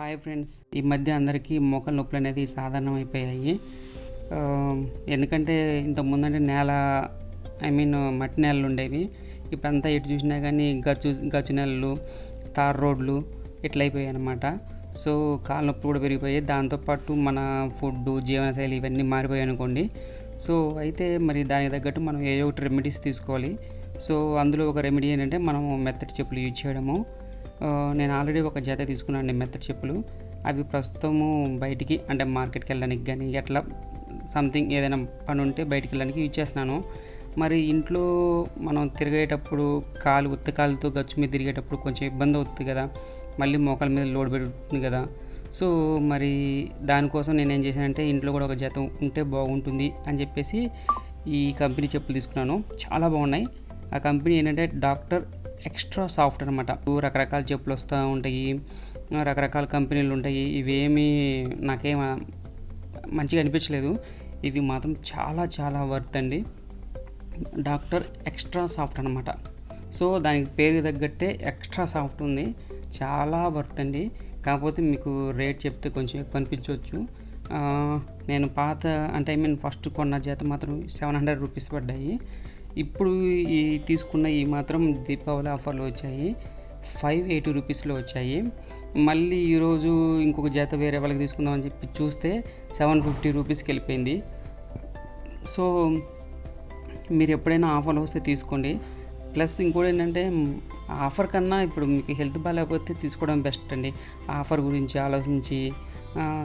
Hi friends ఈ మధ్య అందరికీ మోకాల నొప్పులు అనేది సాధారణం అయిపోయాయి ఎందుకంటే ఇంత ముందంటే నేల ఐ మీన్ మట్టి నేలలు ఉండేవి. ఇప్పుడంతా ఎటు చూసినా కానీ గచ్చు గచ్చు నేలలు తార్ రోడ్లు ఇట్లా అయిపోయాయి అనమాట సో కాళ్ళ నొప్పులు కూడా పెరిగిపోయాయి. దాంతోపాటు మన ఫుడ్ జీవనశైలి ఇవన్నీ మారిపోయాయి అనుకోండి. సో అయితే మరి దానికి తగ్గట్టు మనం ఏ ఒకటి రెమెడీస్ తీసుకోవాలి. సో అందులో ఒక రెమెడీ ఏంటంటే మనం మెత్తటి చెప్పులు యూజ్ చేయడము. నేను ఆల్రెడీ ఒక జత తీసుకున్నాను మెత్తటి చెప్పులు. అవి ప్రస్తుతము బయటికి అంటే మార్కెట్కి వెళ్ళడానికి కానీ ఎట్లా సంథింగ్ ఏదైనా పని ఉంటే బయటికి వెళ్ళడానికి యూజ్ చేస్తున్నాను. మరి ఇంట్లో మనం తిరిగేటప్పుడు కాలు ఉత్త కాలుతో గచ్చు మీద తిరిగేటప్పుడు కొంచెం ఇబ్బంది అవుతుంది కదా. మళ్ళీ మోకాల మీద లోడ్ పెడుతుంది కదా. సో మరి దానికోసం నేను ఏం చేశానంటే ఇంట్లో కూడా ఒక జత ఉంటే బాగుంటుంది అని చెప్పేసి ఈ కంపెనీ చెప్పులు తీసుకున్నాను. చాలా బాగున్నాయి. ఆ కంపెనీ ఏంటంటే డాక్టర్ ఎక్స్ట్రా సాఫ్ట్ అనమాట రకరకాల చెప్పులు వస్తూ ఉంటాయి. రకరకాల కంపెనీలు ఉంటాయి. ఇవేమీ నాకేం మంచిగా అనిపించలేదు. ఇవి మాత్రం చాలా చాలా వర్త్ అండి. డాక్టర్ ఎక్స్ట్రా సాఫ్ట్ అనమాట సో దానికి పేరు తగ్గట్టే ఎక్స్ట్రా సాఫ్ట్ ఉంది. చాలా వర్త్ అండి. కాకపోతే మీకు రేట్ చెప్తే కొంచెం ఎక్కువ అనిపించవచ్చు. నేను పాత అంటే ఐ మీన్ ఫస్ట్ కొన్న జత మాత్రం సెవెన్ హండ్రెడ్ రూపీస్ పడ్డాయి. ఇప్పుడు ఈ తీసుకున్న ఈ మాత్రం దీపావళి ఆఫర్లు వచ్చాయి. ఫైవ్ ఎయిటీ రూపీస్లో వచ్చాయి. మళ్ళీ ఈరోజు ఇంకొక జాత వేరే వాళ్ళకి తీసుకుందామని చెప్పి చూస్తే సెవెన్ ఫిఫ్టీ రూపీస్కి వెళ్ళిపోయింది. సో మీరు ఎప్పుడైనా ఆఫర్లు వస్తే తీసుకోండి. ప్లస్ ఇంకోటి ఏంటంటే ఆఫర్ కన్నా ఇప్పుడు మీకు హెల్త్ బాగాలేకపోతే తీసుకోవడం బెస్ట్ అండి. ఆఫర్ గురించి ఆలోచించి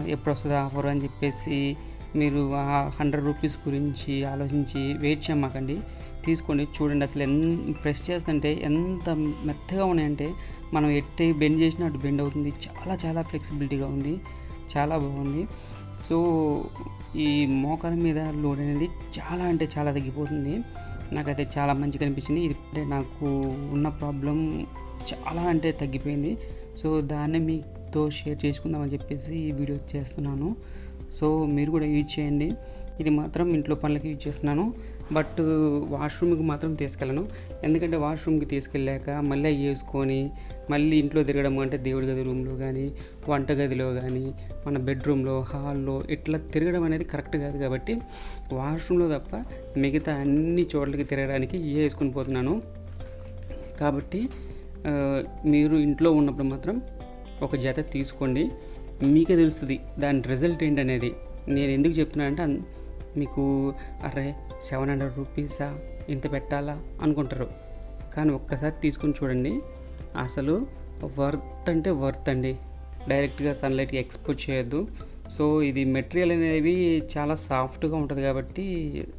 ఎప్పుడు వస్తుంది ఆఫర్ అని చెప్పేసి మీరు ఆ హండ్రెడ్ రూపీస్ గురించి ఆలోచించి వెయిట్ చేయమాకండి. తీసుకోండి చూడండి అసలు ఎంత ప్రెస్ చేస్తుంటే ఎంత మెత్తగా ఉన్నాయంటే మనం ఎట్టి బెండ్ చేసినా అటు బెండ్ అవుతుంది. చాలా చాలా ఫ్లెక్సిబిలిటీగా ఉంది. చాలా బాగుంది. సో ఈ మోకాల మీద లోడ్ అనేది చాలా అంటే చాలా తగ్గిపోతుంది. నాకైతే చాలా మంచిగా అనిపించింది. ఇది అంటే నాకు ఉన్న ప్రాబ్లం చాలా అంటే తగ్గిపోయింది. సో దాన్ని మీకు మీతో షేర్ చేసుకుందామని చెప్పేసి ఈ వీడియో చేస్తున్నాను. సో మీరు కూడా యూజ్ చేయండి. ఇది మాత్రం ఇంట్లో పనులకి యూజ్ చేస్తున్నాను. బట్ వాష్రూమ్కి మాత్రం తీసుకెళ్ళను. ఎందుకంటే వాష్రూమ్కి తీసుకెళ్ళాక మళ్ళీ అవి వేసుకొని మళ్ళీ ఇంట్లో తిరగడం అంటే దేవుడి గది రూమ్లో కానీ వంటగదిలో కానీ మన బెడ్రూమ్లో హాల్లో ఇట్లా తిరగడం అనేది కరెక్ట్ కాదు కాబట్టి వాష్రూమ్లో తప్ప మిగతా అన్ని చోట్లకి తిరగడానికి ఇవే వేసుకొని పోతున్నాను. కాబట్టి మీరు ఇంట్లో ఉన్నప్పుడు మాత్రం ఒక జత తీసుకోండి. మీకే తెలుస్తుంది దాని రిజల్ట్ ఏంటనేది. నేను ఎందుకు చెప్తున్నా అంటే మీకు అరే సెవెన్ హండ్రెడ్ రూపీసా ఇంత పెట్టాలా? అనుకుంటారు. కానీ ఒక్కసారి తీసుకొని చూడండి. అసలు వర్త్ అంటే వర్త్ అండి. డైరెక్ట్గా సన్లైట్కి ఎక్స్పోజ్ చేయొద్దు. సో ఇది మెటీరియల్ అనేవి చాలా సాఫ్ట్గా ఉంటుంది కాబట్టి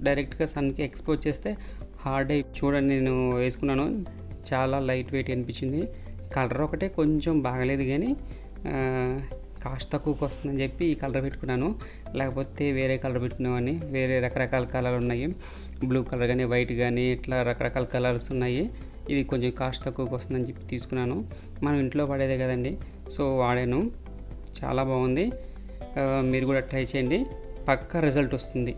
డైరెక్ట్గా సన్కి ఎక్స్పోజ్ చేస్తే హార్డ్ అయి చూడండి నేను వేసుకున్నాను. చాలా లైట్ వెయిట్ అనిపించింది. కలర్ ఒకటే కొంచెం బాగలేదు కానీ కాస్ట్ తక్కువకి వస్తుందని చెప్పి ఈ కలర్ పెట్టుకున్నాను. లేకపోతే వేరే కలర్ పెట్టుకునేవాడిని. వేరే రకరకాల కలర్లు ఉన్నాయి. బ్లూ కలర్ కానీ వైట్ కానీ ఇట్లా రకరకాల కలర్స్ ఉన్నాయి. ఇది కొంచెం కాస్ట్ తక్కువకి వస్తుందని చెప్పి తీసుకున్నాను. మనం ఇంట్లో వాడేదే కదండి. సో వాడాను. చాలా బాగుంది. మీరు కూడా ట్రై చేయండి. పక్కా రిజల్ట్ వస్తుంది.